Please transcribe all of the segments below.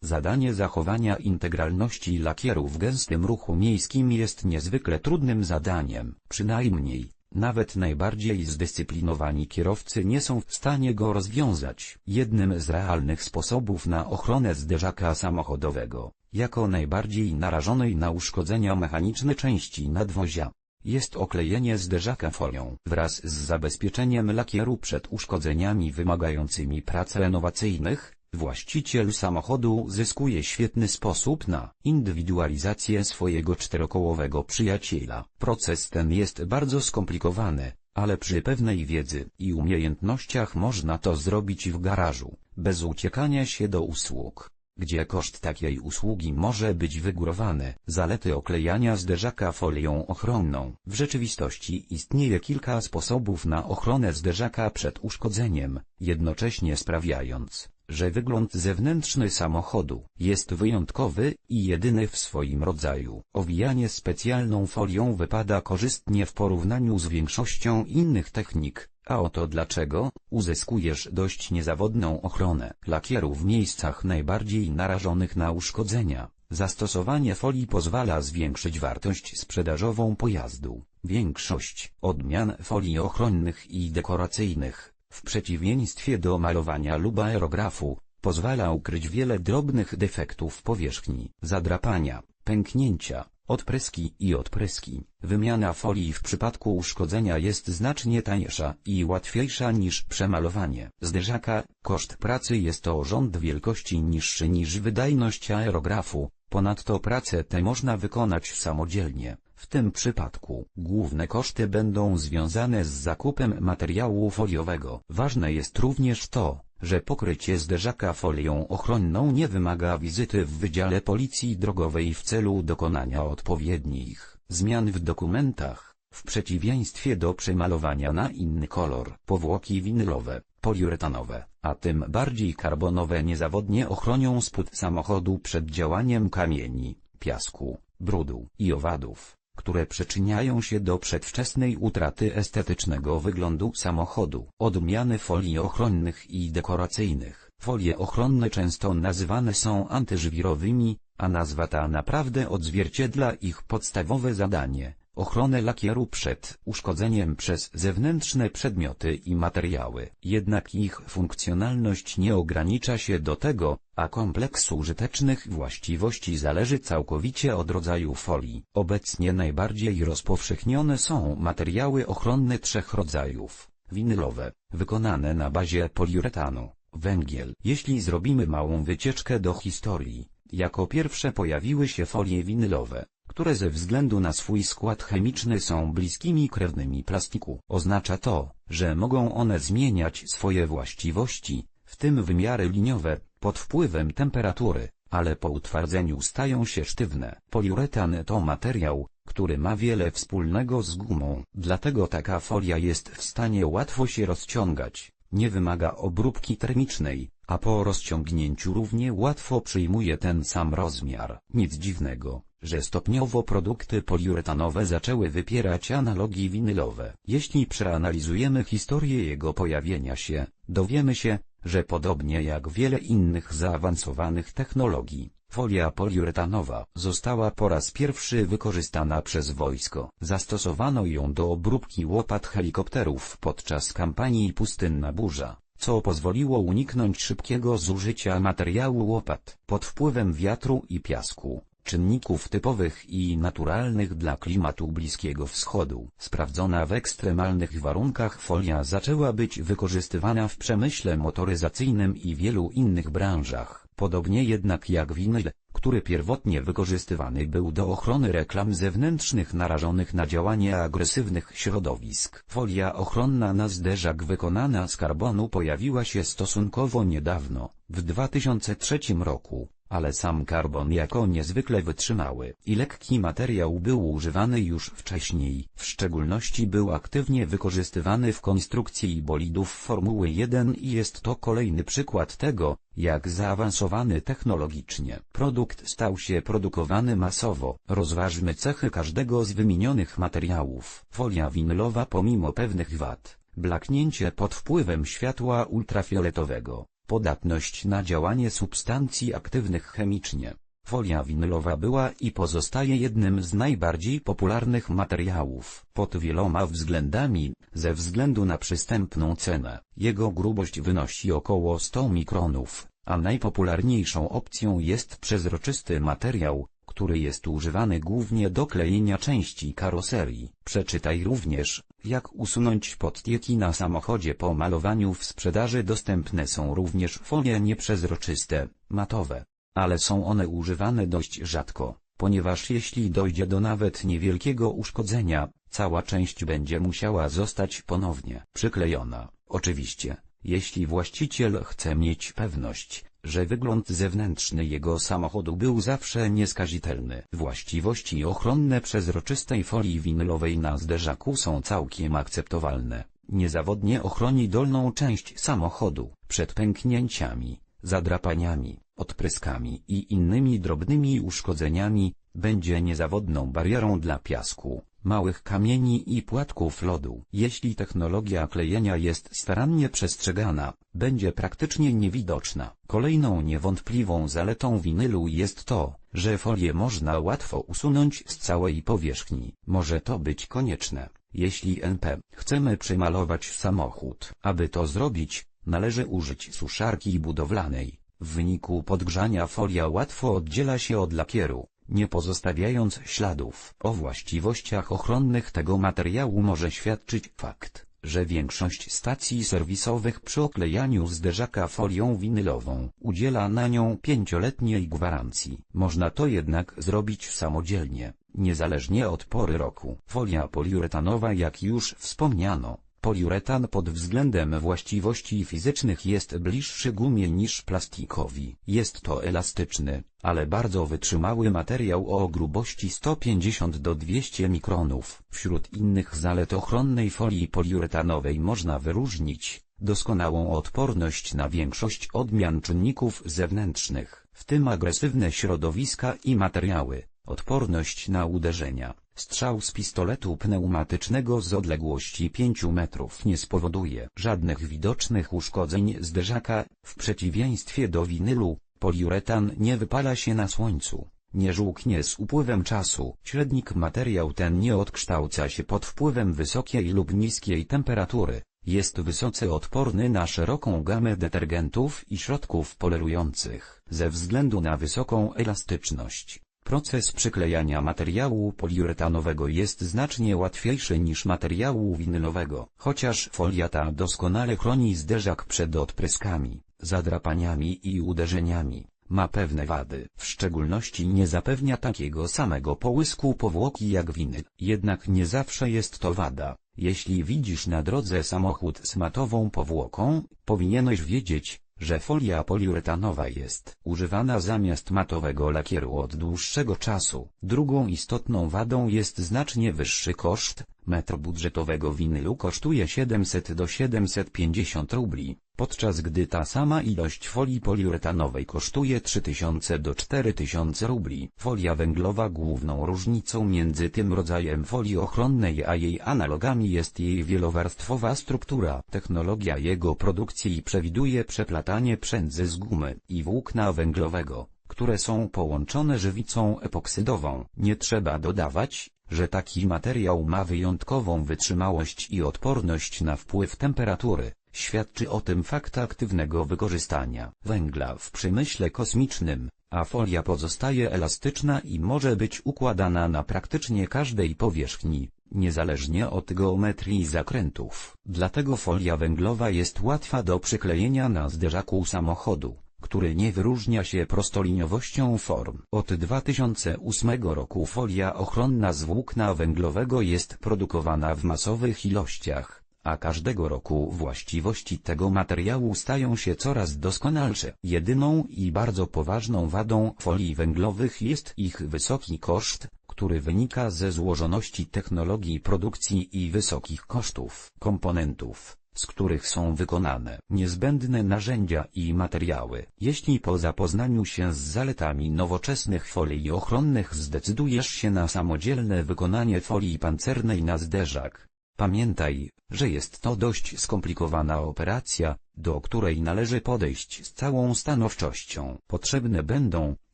Zadanie zachowania integralności lakieru w gęstym ruchu miejskim jest niezwykle trudnym zadaniem, przynajmniej, nawet najbardziej zdyscyplinowani kierowcy nie są w stanie go rozwiązać. Jednym z realnych sposobów na ochronę zderzaka samochodowego, jako najbardziej narażonej na uszkodzenia mechaniczne części nadwozia, jest oklejenie zderzaka folią wraz z zabezpieczeniem lakieru przed uszkodzeniami wymagającymi prac renowacyjnych. Właściciel samochodu zyskuje świetny sposób na indywidualizację swojego czterokołowego przyjaciela. Proces ten jest bardzo skomplikowany, ale przy pewnej wiedzy i umiejętnościach można to zrobić w garażu, bez uciekania się do usług gdzie koszt takiej usługi może być wygórowany. Zalety oklejania zderzaka folią ochronną. W rzeczywistości istnieje kilka sposobów na ochronę zderzaka przed uszkodzeniem, jednocześnie sprawiając, że wygląd zewnętrzny samochodu jest wyjątkowy i jedyny w swoim rodzaju. Owijanie specjalną folią wypada korzystnie w porównaniu z większością innych technik, a oto dlaczego, uzyskujesz dość niezawodną ochronę lakieru w miejscach najbardziej narażonych na uszkodzenia. Zastosowanie folii pozwala zwiększyć wartość sprzedażową pojazdu. Większość odmian folii ochronnych i dekoracyjnych, w przeciwieństwie do malowania lub aerografu, pozwala ukryć wiele drobnych defektów powierzchni, zadrapania, pęknięcia, odpryski i odpryski. Wymiana folii w przypadku uszkodzenia jest znacznie tańsza i łatwiejsza niż przemalowanie zderzaka. Koszt pracy jest o rząd wielkości niższy niż wydajność aerografu, ponadto pracę tę można wykonać samodzielnie. W tym przypadku główne koszty będą związane z zakupem materiału foliowego. Ważne jest również to, że pokrycie zderzaka folią ochronną nie wymaga wizyty w Wydziale Policji Drogowej w celu dokonania odpowiednich zmian w dokumentach, w przeciwieństwie do przemalowania na inny kolor. Powłoki winylowe, poliuretanowe, a tym bardziej karbonowe niezawodnie ochronią spód samochodu przed działaniem kamieni, piasku, brudu i owadów które przyczyniają się do przedwczesnej utraty estetycznego wyglądu samochodu. Odmiany folii ochronnych i dekoracyjnych. Folie ochronne często nazywane są antyżwirowymi, a nazwa ta naprawdę odzwierciedla ich podstawowe zadanie ochronę lakieru przed uszkodzeniem przez zewnętrzne przedmioty i materiały. Jednak ich funkcjonalność nie ogranicza się do tego, a kompleks użytecznych właściwości zależy całkowicie od rodzaju folii. Obecnie najbardziej rozpowszechnione są materiały ochronne trzech rodzajów. Winylowe, wykonane na bazie poliuretanu, węgiel. Jeśli zrobimy małą wycieczkę do historii, jako pierwsze pojawiły się folie winylowe, które ze względu na swój skład chemiczny są bliskimi krewnymi plastiku. Oznacza to, że mogą one zmieniać swoje właściwości, w tym wymiary liniowe, pod wpływem temperatury, ale po utwardzeniu stają się sztywne. Poliuretan to materiał, który ma wiele wspólnego z gumą, dlatego taka folia jest w stanie łatwo się rozciągać, nie wymaga obróbki termicznej, a po rozciągnięciu równie łatwo przyjmuje ten sam rozmiar. Nic dziwnego, że stopniowo produkty poliuretanowe zaczęły wypierać analogi winylowe. Jeśli przeanalizujemy historię jego pojawienia się, dowiemy się, że podobnie jak wiele innych zaawansowanych technologii, folia poliuretanowa została po raz pierwszy wykorzystana przez wojsko. Zastosowano ją do obróbki łopat helikopterów podczas kampanii Pustynna Burza co pozwoliło uniknąć szybkiego zużycia materiału łopat pod wpływem wiatru i piasku czynników typowych i naturalnych dla klimatu Bliskiego Wschodu. Sprawdzona w ekstremalnych warunkach folia zaczęła być wykorzystywana w przemyśle motoryzacyjnym i wielu innych branżach. Podobnie jednak jak winyl, który pierwotnie wykorzystywany był do ochrony reklam zewnętrznych narażonych na działanie agresywnych środowisk. Folia ochronna na zderzak wykonana z karbonu pojawiła się stosunkowo niedawno, w 2003 roku, ale sam karbon jako niezwykle wytrzymały i lekki materiał był używany już wcześniej. W szczególności był aktywnie wykorzystywany w konstrukcji bolidów Formuły 1 i jest to kolejny przykład tego, jak zaawansowany technologicznie produkt stał się produkowany masowo. Rozważmy cechy każdego z wymienionych materiałów. Folia winylowa pomimo pewnych wad, blaknięcie pod wpływem światła ultrafioletowego, podatność na działanie substancji aktywnych chemicznie. Folia winylowa była i pozostaje jednym z najbardziej popularnych materiałów pod wieloma względami, ze względu na przystępną cenę. Jego grubość wynosi około 100 mikronów, a najpopularniejszą opcją jest przezroczysty materiał, który jest używany głównie do klejenia części karoserii. Przeczytaj również, jak usunąć podtieki na samochodzie po malowaniu w sprzedaży dostępne są również folie nieprzezroczyste, matowe, ale są one używane dość rzadko, ponieważ jeśli dojdzie do nawet niewielkiego uszkodzenia, cała część będzie musiała zostać ponownie przyklejona. Oczywiście, jeśli właściciel chce mieć pewność, że wygląd zewnętrzny jego samochodu był zawsze nieskazitelny. Właściwości ochronne przezroczystej folii winylowej na zderzaku są całkiem akceptowalne. Niezawodnie ochroni dolną część samochodu przed pęknięciami, zadrapaniami, odpryskami i innymi drobnymi uszkodzeniami, będzie niezawodną barierą dla piasku, małych kamieni i płatków lodu. Jeśli technologia klejenia jest starannie przestrzegana, będzie praktycznie niewidoczna. Kolejną niewątpliwą zaletą winylu jest to, że folię można łatwo usunąć z całej powierzchni. Może to być konieczne, jeśli NP chcemy przemalować samochód. Aby to zrobić, należy użyć suszarki budowlanej. W wyniku podgrzania folia łatwo oddziela się od lakieru, nie pozostawiając śladów. O właściwościach ochronnych tego materiału może świadczyć fakt, że większość stacji serwisowych przy oklejaniu zderzaka folią winylową udziela na nią pięcioletniej gwarancji. Można to jednak zrobić samodzielnie, niezależnie od pory roku. Folia poliuretanowa jak już wspomniano, Poliuretan pod względem właściwości fizycznych jest bliższy gumie niż plastikowi. Jest to elastyczny, ale bardzo wytrzymały materiał o grubości 150 do 200 mikronów. Wśród innych zalet ochronnej folii poliuretanowej można wyróżnić doskonałą odporność na większość odmian czynników zewnętrznych, w tym agresywne środowiska i materiały, odporność na uderzenia. Strzał z pistoletu pneumatycznego z odległości 5 metrów nie spowoduje żadnych widocznych uszkodzeń zderzaka, w przeciwieństwie do winylu, poliuretan nie wypala się na słońcu, nie żółknie z upływem czasu. Średnik materiał ten nie odkształca się pod wpływem wysokiej lub niskiej temperatury, jest wysoce odporny na szeroką gamę detergentów i środków polerujących, ze względu na wysoką elastyczność. Proces przyklejania materiału poliuretanowego jest znacznie łatwiejszy niż materiału winylowego, chociaż folia ta doskonale chroni zderzak przed odpryskami, zadrapaniami i uderzeniami. Ma pewne wady, w szczególności nie zapewnia takiego samego połysku powłoki jak winyl, jednak nie zawsze jest to wada. Jeśli widzisz na drodze samochód z matową powłoką, powinieneś wiedzieć, że folia poliuretanowa jest używana zamiast matowego lakieru od dłuższego czasu. Drugą istotną wadą jest znacznie wyższy koszt, metr budżetowego winylu kosztuje 700 do 750 rubli, podczas gdy ta sama ilość folii poliuretanowej kosztuje 3000 do 4000 rubli. Folia węglowa główną różnicą między tym rodzajem folii ochronnej a jej analogami jest jej wielowarstwowa struktura. Technologia jego produkcji przewiduje przeplatanie przędzy z gumy i włókna węglowego, które są połączone żywicą epoksydową. Nie trzeba dodawać, że taki materiał ma wyjątkową wytrzymałość i odporność na wpływ temperatury. Świadczy o tym fakt aktywnego wykorzystania węgla w przemyśle kosmicznym, a folia pozostaje elastyczna i może być układana na praktycznie każdej powierzchni, niezależnie od geometrii zakrętów. Dlatego folia węglowa jest łatwa do przyklejenia na zderzaku samochodu który nie wyróżnia się prostoliniowością form. Od 2008 roku folia ochronna z włókna węglowego jest produkowana w masowych ilościach, a każdego roku właściwości tego materiału stają się coraz doskonalsze. Jedyną i bardzo poważną wadą folii węglowych jest ich wysoki koszt, który wynika ze złożoności technologii produkcji i wysokich kosztów komponentów, z których są wykonane niezbędne narzędzia i materiały. Jeśli po zapoznaniu się z zaletami nowoczesnych folii ochronnych zdecydujesz się na samodzielne wykonanie folii pancernej na zderzak, pamiętaj, że jest to dość skomplikowana operacja, do której należy podejść z całą stanowczością. Potrzebne będą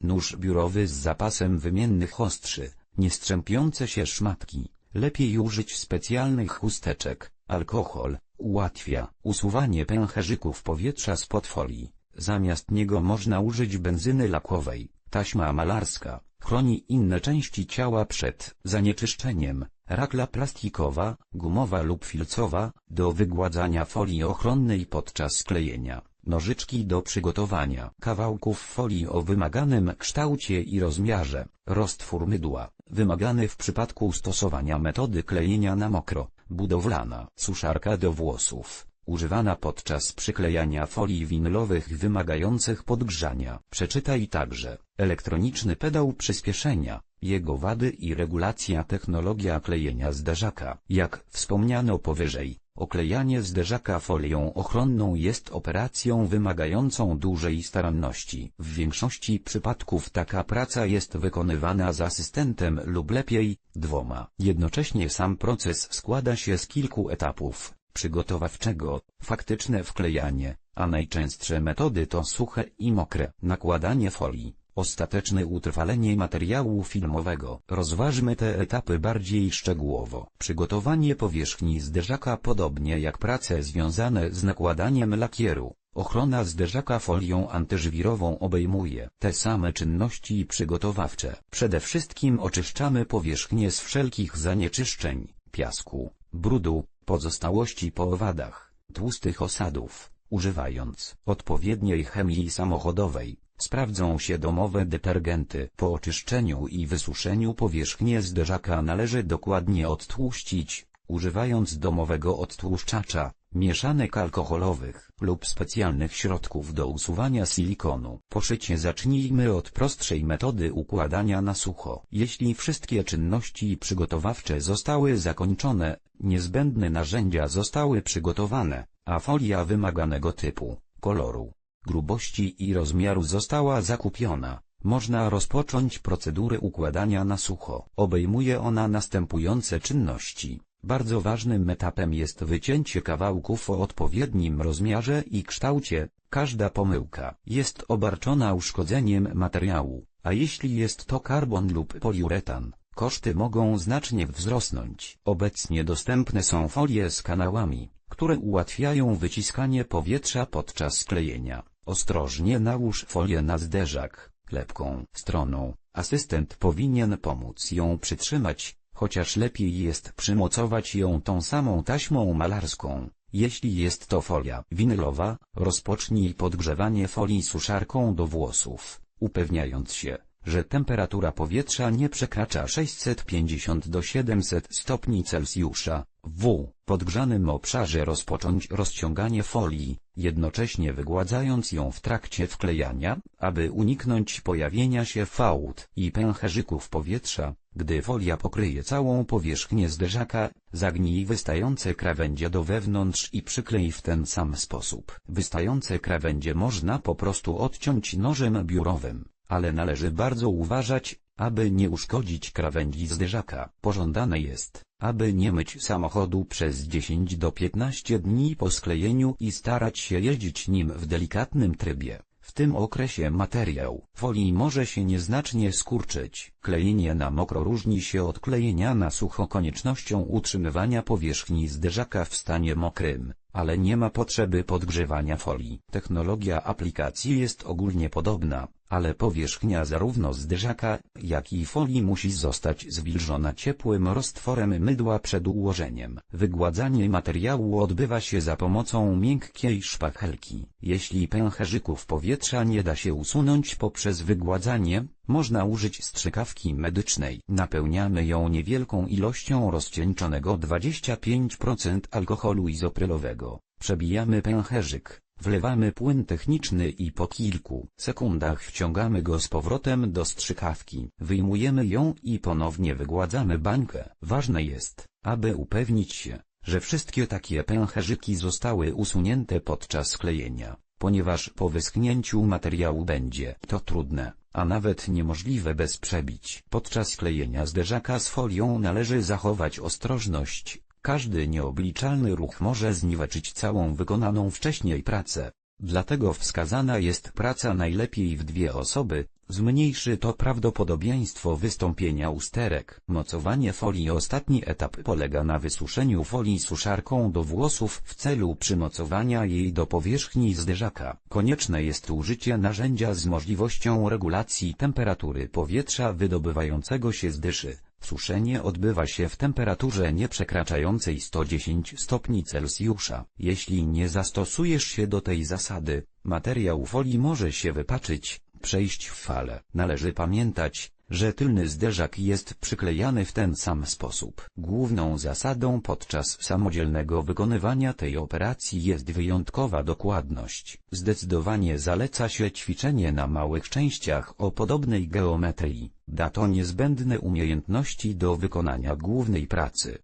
nóż biurowy z zapasem wymiennych ostrzy, niestrzępiące się szmatki, lepiej użyć specjalnych chusteczek, alkohol, ułatwia usuwanie pęcherzyków powietrza spod folii. Zamiast niego można użyć benzyny lakowej, taśma malarska, chroni inne części ciała przed zanieczyszczeniem, rakla plastikowa, gumowa lub filcowa, do wygładzania folii ochronnej podczas klejenia, nożyczki do przygotowania kawałków folii o wymaganym kształcie i rozmiarze, roztwór mydła, wymagany w przypadku stosowania metody klejenia na mokro, budowlana suszarka do włosów, używana podczas przyklejania folii winylowych wymagających podgrzania. Przeczytaj także elektroniczny pedał przyspieszenia, jego wady i regulacja technologia klejenia zderzaka. Jak wspomniano powyżej, oklejanie zderzaka folią ochronną jest operacją wymagającą dużej staranności. W większości przypadków taka praca jest wykonywana z asystentem lub lepiej, dwoma. Jednocześnie sam proces składa się z kilku etapów przygotowawczego, faktyczne wklejanie, a najczęstsze metody to suche i mokre nakładanie folii, ostateczne utrwalenie materiału filmowego. Rozważmy te etapy bardziej szczegółowo. Przygotowanie powierzchni zderzaka podobnie jak prace związane z nakładaniem lakieru. Ochrona zderzaka folią antyżwirową obejmuje te same czynności przygotowawcze. Przede wszystkim oczyszczamy powierzchnię z wszelkich zanieczyszczeń, piasku, brudu, pozostałości po owadach, tłustych osadów, używając odpowiedniej chemii samochodowej. Sprawdzą się domowe detergenty. Po oczyszczeniu i wysuszeniu powierzchnię zderzaka należy dokładnie odtłuścić, używając domowego odtłuszczacza, mieszanek alkoholowych lub specjalnych środków do usuwania silikonu. Po szycie zacznijmy od prostszej metody układania na sucho. Jeśli wszystkie czynności przygotowawcze zostały zakończone, niezbędne narzędzia zostały przygotowane, a folia wymaganego typu, koloru, grubości i rozmiaru została zakupiona, można rozpocząć procedurę układania na sucho. Obejmuje ona następujące czynności. Bardzo ważnym etapem jest wycięcie kawałków o odpowiednim rozmiarze i kształcie, każda pomyłka jest obarczona uszkodzeniem materiału, a jeśli jest to karbon lub poliuretan, koszty mogą znacznie wzrosnąć. Obecnie dostępne są folie z kanałami, które ułatwiają wyciskanie powietrza podczas klejenia. Ostrożnie nałóż folię na zderzak, lepką stroną, asystent powinien pomóc ją przytrzymać, chociaż lepiej jest przymocować ją tą samą taśmą malarską. Jeśli jest to folia winylowa, rozpocznij podgrzewanie folii suszarką do włosów, upewniając się, że temperatura powietrza nie przekracza 650 do 700 stopni Celsjusza. W podgrzanym obszarze rozpocząć rozciąganie folii, jednocześnie wygładzając ją w trakcie wklejania, aby uniknąć pojawienia się fałd i pęcherzyków powietrza. Gdy folia pokryje całą powierzchnię zderzaka, zagnij wystające krawędzie do wewnątrz i przyklej w ten sam sposób. Wystające krawędzie można po prostu odciąć nożem biurowym, ale należy bardzo uważać, aby nie uszkodzić krawędzi zderzaka. Pożądane jest, aby nie myć samochodu przez 10 do 15 dni po sklejeniu i starać się jeździć nim w delikatnym trybie. W tym okresie materiał folii może się nieznacznie skurczyć. Klejenie na mokro różni się od klejenia na sucho koniecznością utrzymywania powierzchni zderzaka w stanie mokrym, ale nie ma potrzeby podgrzewania folii. Technologia aplikacji jest ogólnie podobna, ale powierzchnia zarówno zderzaka, jak i folii musi zostać zwilżona ciepłym roztworem mydła przed ułożeniem. Wygładzanie materiału odbywa się za pomocą miękkiej szpachelki. Jeśli pęcherzyków powietrza nie da się usunąć poprzez wygładzanie, można użyć strzykawki medycznej. Napełniamy ją niewielką ilością rozcieńczonego 25% alkoholu izoprylowego. Przebijamy pęcherzyk, wlewamy płyn techniczny i po kilku sekundach wciągamy go z powrotem do strzykawki. Wyjmujemy ją i ponownie wygładzamy bańkę. Ważne jest, aby upewnić się, że wszystkie takie pęcherzyki zostały usunięte podczas klejenia, ponieważ po wyschnięciu materiału będzie to trudne, a nawet niemożliwe bez przebić. Podczas klejenia zderzaka z folią należy zachować ostrożność, każdy nieobliczalny ruch może zniweczyć całą wykonaną wcześniej pracę. Dlatego wskazana jest praca najlepiej w dwie osoby, zmniejszy to prawdopodobieństwo wystąpienia usterek. Mocowanie folii Ostatni etap polega na wysuszeniu folii suszarką do włosów w celu przymocowania jej do powierzchni zderzaka. Konieczne jest użycie narzędzia z możliwością regulacji temperatury powietrza wydobywającego się z dyszy. Suszenie odbywa się w temperaturze nie przekraczającej 110 stopni Celsjusza. Jeśli nie zastosujesz się do tej zasady, materiał folii może się wypaczyć, przejść w fale. Należy pamiętać, że tylny zderzak jest przyklejany w ten sam sposób. Główną zasadą podczas samodzielnego wykonywania tej operacji jest wyjątkowa dokładność. Zdecydowanie zaleca się ćwiczenie na małych częściach o podobnej geometrii. Da to niezbędne umiejętności do wykonania głównej pracy.